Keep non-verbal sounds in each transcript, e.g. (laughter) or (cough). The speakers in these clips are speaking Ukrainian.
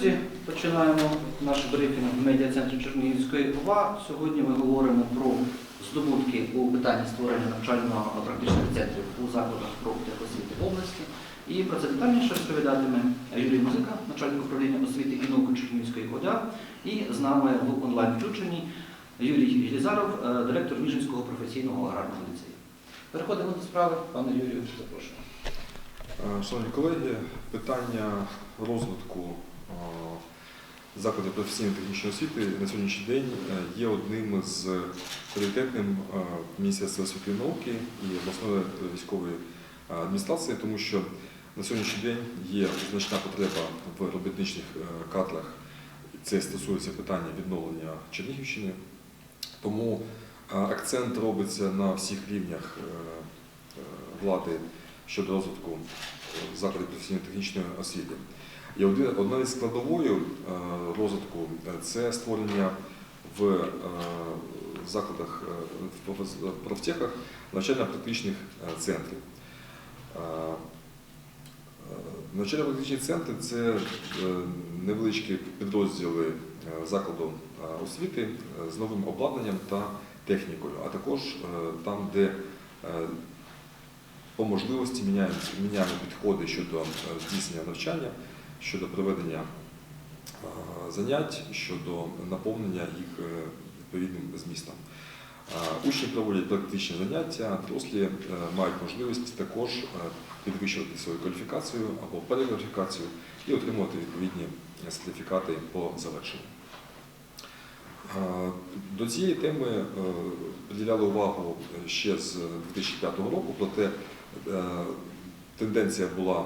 друзі, починаємо наш брифінг в медіа-центрі Чернігівської ОВА. Сьогодні ми говоримо про здобутки у питанні створення навчально-практичних центрів у закладах профтехосвіти області. І про це детальніше розповідатиме Юрій Музика, начальник управління освіти і науки Чернігівської ОДА. І з нами в онлайн-включенні Юрій Гілізаров, е, директор Ніжинського професійного аграрного ліцею. Переходимо до справи. Пане Юрію, запрошую. Е, Шановні колеги, питання розвитку е, закладів професійної технічної освіти на сьогоднішній день е, є одним з пріоритетним е, Міністерства освіти і науки і обласної військової адміністрації, тому що на сьогоднішній день є значна потреба в робітничних кадрах. Це стосується питання відновлення Чернігівщини. Тому акцент робиться на всіх рівнях влади щодо розвитку закладів професійно-технічної освіти. І одна із складовою е, розвитку е, це створення в е, закладах в профтехах навчально-практичних центрів. Навчально-практичні центри це невеличкі підрозділи закладу освіти з новим обладнанням та технікою, а також там, де по можливості міняємо, підходи щодо здійснення навчання, щодо проведення е, занять, щодо наповнення їх е, відповідним змістом. Е, Учні проводять практичні заняття, дорослі мають можливість також підвищувати свою кваліфікацію або перекваліфікацію і отримувати відповідні сертифікати по завершенню. До цієї теми приділяли увагу ще з 2005 року, проте тенденція була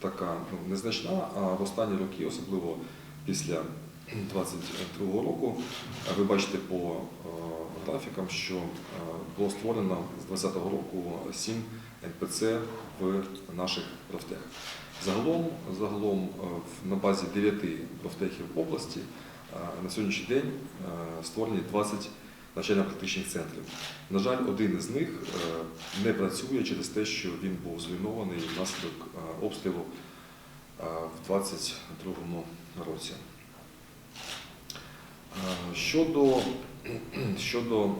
така ну, незначна, а в останні роки, особливо після 2022 року, ви бачите по е, графікам, що е, було створено з 2020 року 7 НПЦ в наших профтехах. Загалом, загалом е, на базі 9 профтехів області на сьогоднішній день створені 20 навчально-практичних центрів. На жаль, один із них е, не працює через те, що він був зруйнований внаслідок е, обстрілу е, в 2022 році. Щодо, (clears throat) щодо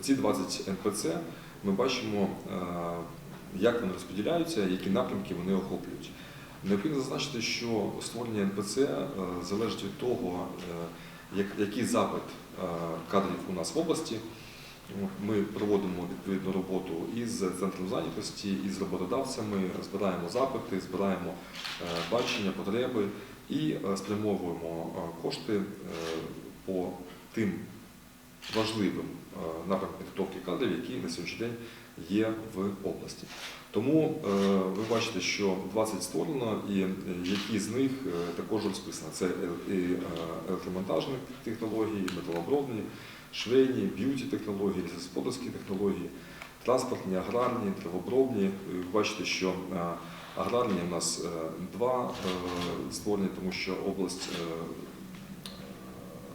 ці 20 НПЦ, ми бачимо, як вони розподіляються, які напрямки вони охоплюють. Необхідно зазначити, що створення НПЦ залежить від того, який запит е, кадрів у нас в області. Ми проводимо відповідну роботу із центром зайнятості, із роботодавцями, збираємо запити, збираємо е, бачення, потреби і е, спрямовуємо кошти по тим важливим напрямкам підготовки кадрів, які на сьогоднішній день є в області. Тому е, ви бачите, що 20 створено, і е, які з них е, також розписано. Це і електромонтажні технології, металообробні, швейні, б'юті технології, господарські технології, транспортні, аграрні, травообробні. Ви бачите, що аграрні у нас два створені, тому що область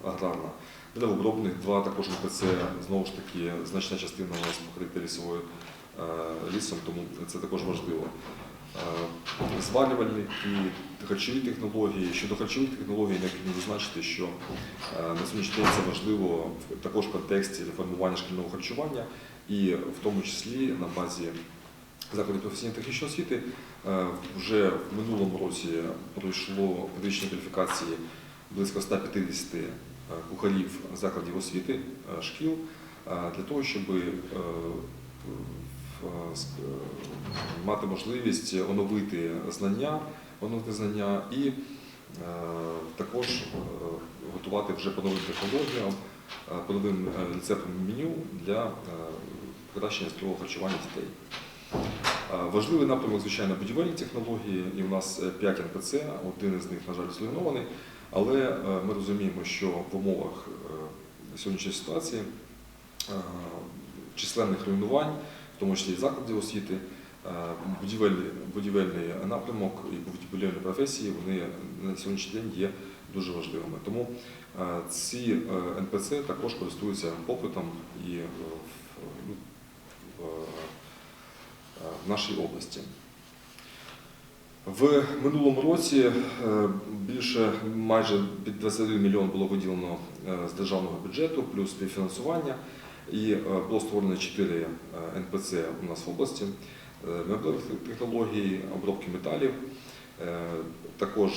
аграрна. Деревообробних два також МПЦ, знову ж таки, значна частина у нас покрита лісовою е, лісом, тому це також важливо. Е, Звалювальні і харчові технології. Щодо харчових технологій, необхідно зазначити, що е, на сьогоднішній день це важливо також в контексті реформування шкільного харчування і в тому числі на базі закладів професійно-технічної освіти е, вже в минулому році пройшло підвищення кваліфікації близько 150 е, кухарів закладів освіти, е, шкіл, е, для того, щоб е, е, мати можливість оновити знання, оновити знання і е, також е, готувати вже по новим технологіям, е, по новим е, рецептам меню для е, покращення здорового харчування дітей. Е, Важливий напрямок, звичайно, будівельні технології, і у нас 5 НПЦ, один із них, на жаль, зруйнований. Але е, ми розуміємо, що в умовах е, сьогоднішньої ситуації е, численних руйнувань, в тому числі і закладів освіти, будівельний, будівельний напрямок і будівельні професії вони на сьогоднішній день є дуже важливими. Тому ці НПЦ також користуються попитом і ну, в нашій області. В минулому році е, більше майже під 21 мільйон було виділено е, з державного бюджету, плюс співфінансування, і е, було створено 4 НПЦ у нас в області. Технологій, обробки металів, також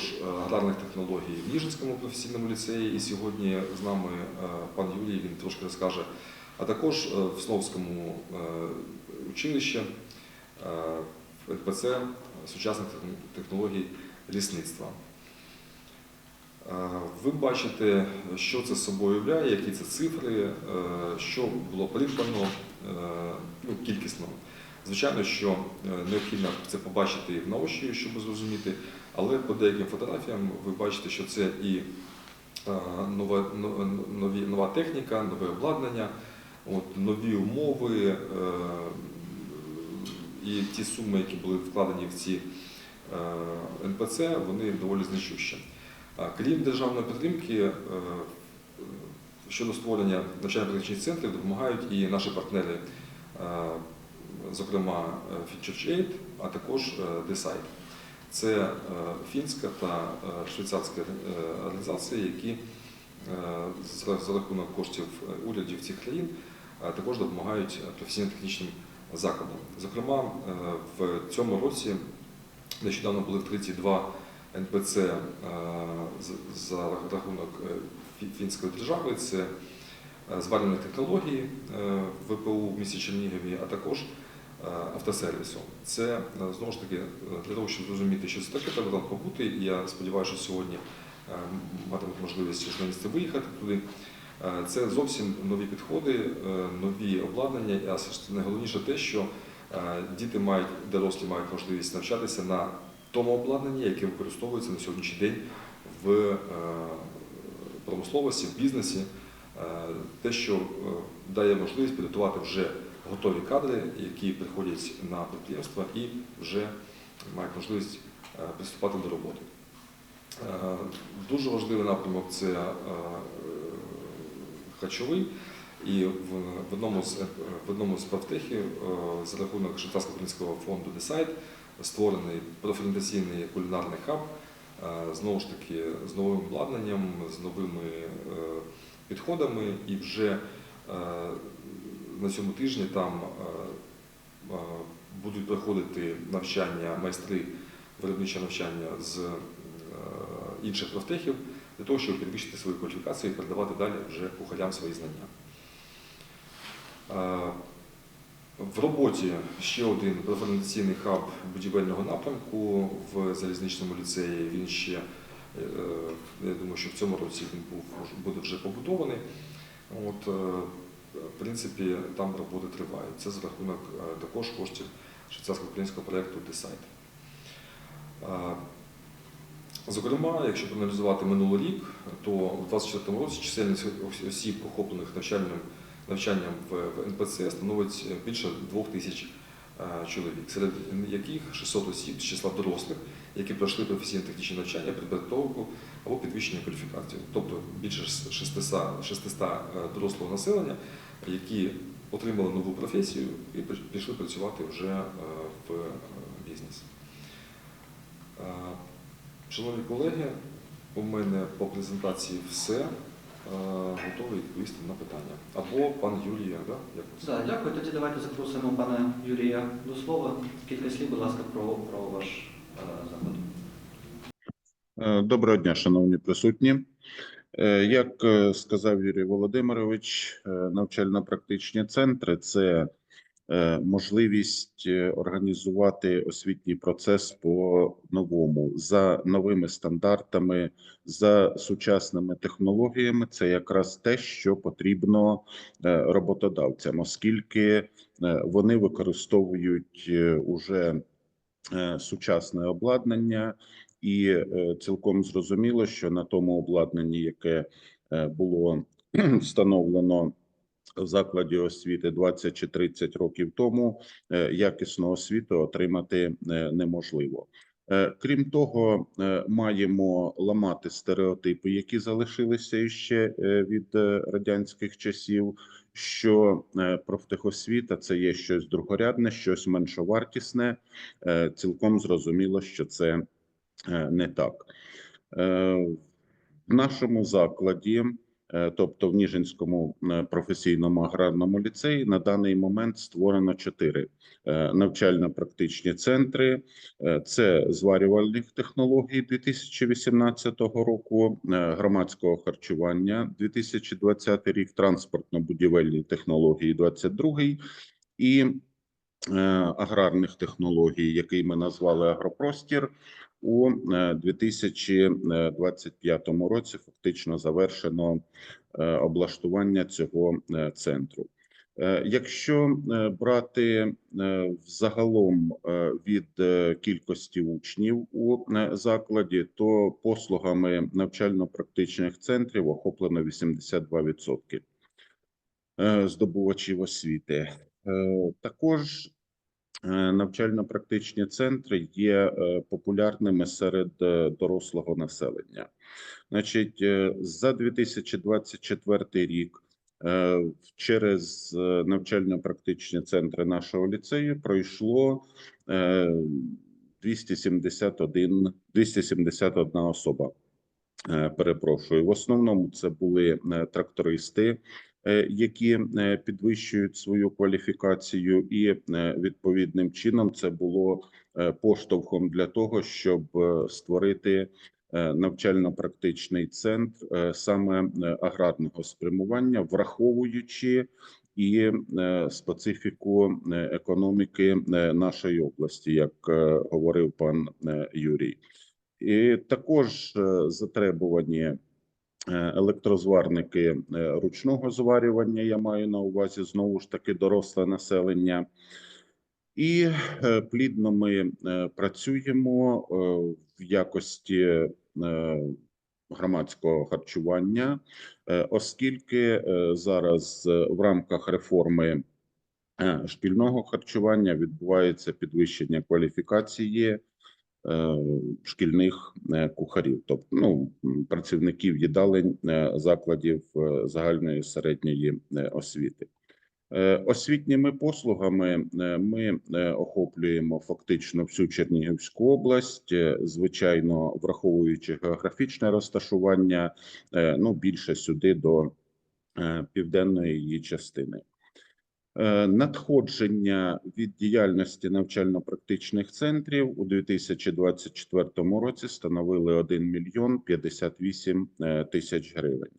аграрних технологій в Ніжинському професійному ліцеї. І сьогодні з нами пан Юрій він трошки розкаже, а також в Сновському училищі е, сучасних технологій лісництва. Ви бачите, що це собою являє, які це цифри, е, що було придбано е, ну, кількісно. Звичайно, що е, необхідно це побачити і в наочі, щоб зрозуміти, але по деяким фотографіям ви бачите, що це і нова, нові, нова техніка, нове обладнання, от, нові умови і ті суми, які були вкладені в ці е, НПЦ, вони доволі значущі. Крім державної підтримки, е, щодо створення навчально-практичних центрів допомагають і наші партнери, е, зокрема Future а також Decide. Це фінська та швейцарська організації, які за рахунок коштів урядів цих країн також допомагають професійно-технічним закладам. Зокрема, е, в цьому році нещодавно були відкриті два НПЦ е, за рахунок е, фінської держави. Це е, технології ВПУ в місті Чернігові, а також автосервісу. Це знову ж таки для того, щоб зрозуміти, що це таке, треба там побути. Я сподіваюся, що сьогодні матимуть можливість журналісти виїхати туди. Е, Це зовсім нові підходи, е, нові обладнання, а найголовніше те, що е, діти мають, дорослі мають можливість навчатися на тому обладнанні, яке використовується на сьогоднішній день в промисловості, в бізнесі, те, що дає можливість підготувати вже готові кадри, які приходять на підприємства і вже мають можливість приступати до роботи. Дуже важливий напрямок це харчовий. І в одному з в одному з правтехів е, за рахунок швейцарсько-українського фонду Decide створений профорієнтаційний кулінарний хаб, е, знову ж таки з новим обладнанням, з новими е, підходами, і вже на цьому тижні там будуть проходити навчання майстри виробниче навчання з інших профтехів для того, щоб підвищити свою кваліфікацію і передавати далі вже кухарям свої знання. Е, В роботі ще один профорієнтаційний хаб будівельного напрямку в залізничному ліцеї. Він ще, е, я думаю, що в цьому році він був, буде вже побудований. От, е, в принципі, там роботи тривають. Це за рахунок е, також коштів швейцарсько-українського проєкту Decide. Зокрема, якщо проаналізувати минулий рік, то у 2024 році чисельність осіб, охоплених навчальним навчанням в в НПЦ становить більше двох тисяч е, чоловік, серед яких 600 осіб з числа дорослих, які пройшли професійно-технічне навчання, підготовку або підвищення кваліфікації. Тобто більше 600, 600 е, дорослого населення, які отримали нову професію і пішли працювати вже е, в бізнес. Шановні колеги, у мене по презентації все. Е, Готовий відповісти на питання. Або пан Юрій, да? Так, дякую. Тоді давайте запросимо пана Юрія до слова. Кілька слів, будь ласка, про, про ваш е, заклад. Е, Доброго дня, шановні присутні. Як сказав Юрій Володимирович, навчально-практичні центри це можливість е, організувати освітній процес по-новому за новими стандартами, за сучасними технологіями. Це якраз те, що потрібно е, роботодавцям, оскільки е, вони використовують е, уже е, сучасне обладнання. І е, цілком зрозуміло, що на тому обладнанні, яке е, було (clears throat) встановлено в закладі освіти 20 чи 30 років тому, е, якісну освіту отримати е, неможливо. Е, Крім того, маємо ламати стереотипи, які залишилися ще від радянських часів, що профтехосвіта це є щось другорядне, щось меншовартісне. Цілком зрозуміло, що це не так. В нашому закладі, тобто в Ніжинському е, професійному аграрному ліцеї, на даний момент створено чотири е, навчально-практичні центри. Е, Це зварювальних технологій 2018 року, е, громадського харчування 2020 рік, транспортно-будівельні технології 2022 і е, аграрних технологій, який ми назвали агропростір. У е, 2025 році фактично завершено е, облаштування цього е, центру. Е, Якщо е, брати е, взагалом е, від е, кількості учнів у е, закладі, то послугами навчально-практичних центрів охоплено 82% е, здобувачів освіти. Е, Також е, навчально-практичні центри є е, популярними серед е, дорослого населення. Значить, е, за 2024 рік е, через е, навчально-практичні центри нашого ліцею пройшло е, 271, 271 особа. Е, Перепрошую, в основному це були е, трактористи, е, які е, підвищують свою кваліфікацію, і е, відповідним чином це було е, поштовхом для того, щоб е, створити е, навчально-практичний центр е, саме е, аграрного спрямування, враховуючи і е, специфіку е, економіки е, нашої області, як е, говорив пан е, Юрій. І також е, затребувані е, електрозварники е, ручного зварювання. Я маю на увазі знову ж таки доросле населення. І е, плідно ми е, працюємо е, в якості е, громадського харчування, е, оскільки е, зараз е, в рамках реформи е, шкільного харчування відбувається підвищення кваліфікації е, шкільних е, кухарів, тобто ну, працівників їдалень е, закладів е, загальної середньої е, освіти. Е, Освітніми послугами е, ми е, охоплюємо фактично всю Чернігівську область, е, звичайно, враховуючи географічне розташування, е, ну більше сюди до е, південної її частини. Е, Надходження від діяльності навчально-практичних центрів у 2024 році становили 1 мільйон 58 е, тисяч гривень.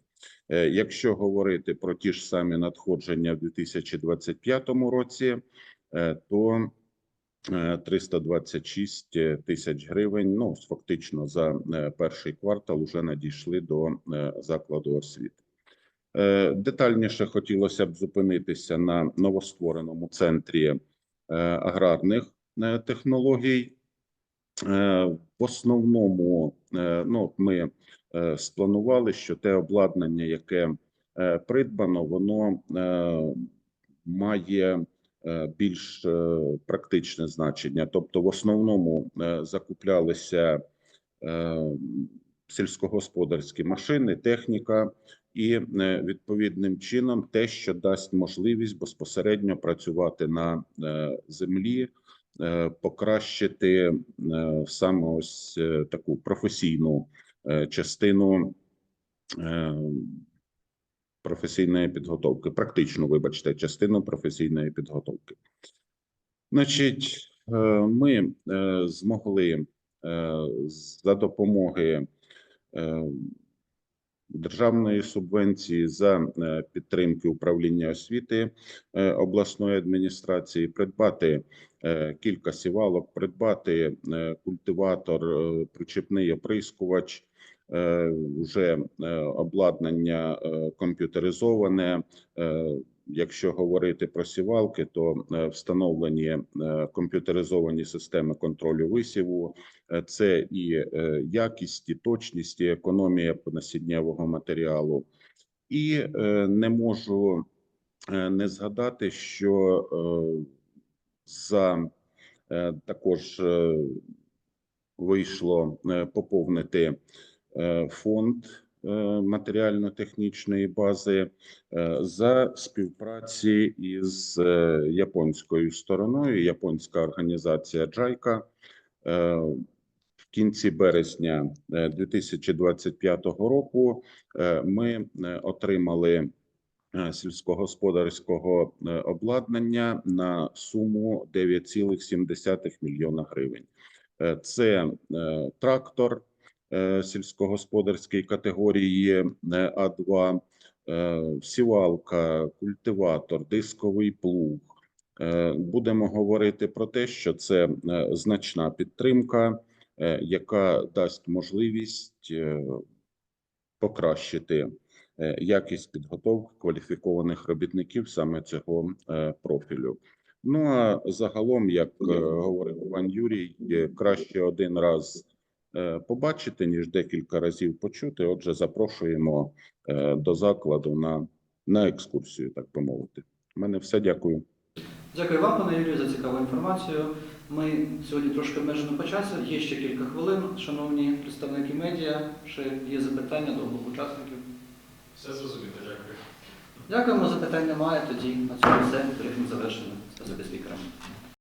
Е, Якщо говорити про ті ж самі надходження в 2025 році, то е, 326 тисяч гривень, ну фактично за перший квартал вже надійшли до закладу освіти. Е, Детальніше хотілося б зупинитися на новоствореному центрі е, аграрних е, технологій. В основному, ну, ми спланували, що те обладнання, яке придбано, воно має більш практичне значення. Тобто, в основному закуплялися сільськогосподарські машини, техніка, і е, відповідним чином те, що дасть можливість безпосередньо працювати на е, землі, е, покращити саме ось таку професійну частину професійної підготовки, практичну, вибачте, частину професійної підготовки. Значить, ми змогли за допомоги е, державної субвенції за е, підтримки управління освіти е, обласної адміністрації придбати е, кілька сівалок, придбати культиватор, причепний оприскувач, вже обладнання комп'ютеризоване. Якщо говорити про сівалки, то е, встановлені е, комп'ютеризовані системи контролю висіву, Е, це і якість, і точність, і економія насіннєвого матеріалу. І не можу не згадати, що за також вийшло поповнити фонд матеріально-технічної бази е, за співпраці із е, японською стороною. Японська організація JICA е, в кінці березня е, 2025 року е, ми е, отримали е, сільськогосподарського е, обладнання на суму 9,7 мільйона гривень. Е, Це е, трактор е, сільськогосподарської категорії е, А2, е, сівалка, культиватор, дисковий плуг. Будемо говорити про те, що це значна підтримка, яка дасть можливість покращити якість підготовки кваліфікованих робітників саме цього профілю. Ну а загалом, як говорив пан Юрій, краще один раз побачити, ніж декілька разів почути. Отже, запрошуємо е, до закладу на, на екскурсію, так би мовити. У мене все. Дякую. Дякую вам, пане Юрію, за цікаву інформацію. Ми сьогодні трошки обмежено по часу. Є ще кілька хвилин. Шановні представники медіа, ще є запитання до обох учасників. Все зрозуміло, дякую. Дякуємо, запитань немає. Тоді на цьому все. Брифінг завершено. Спасибі спікер.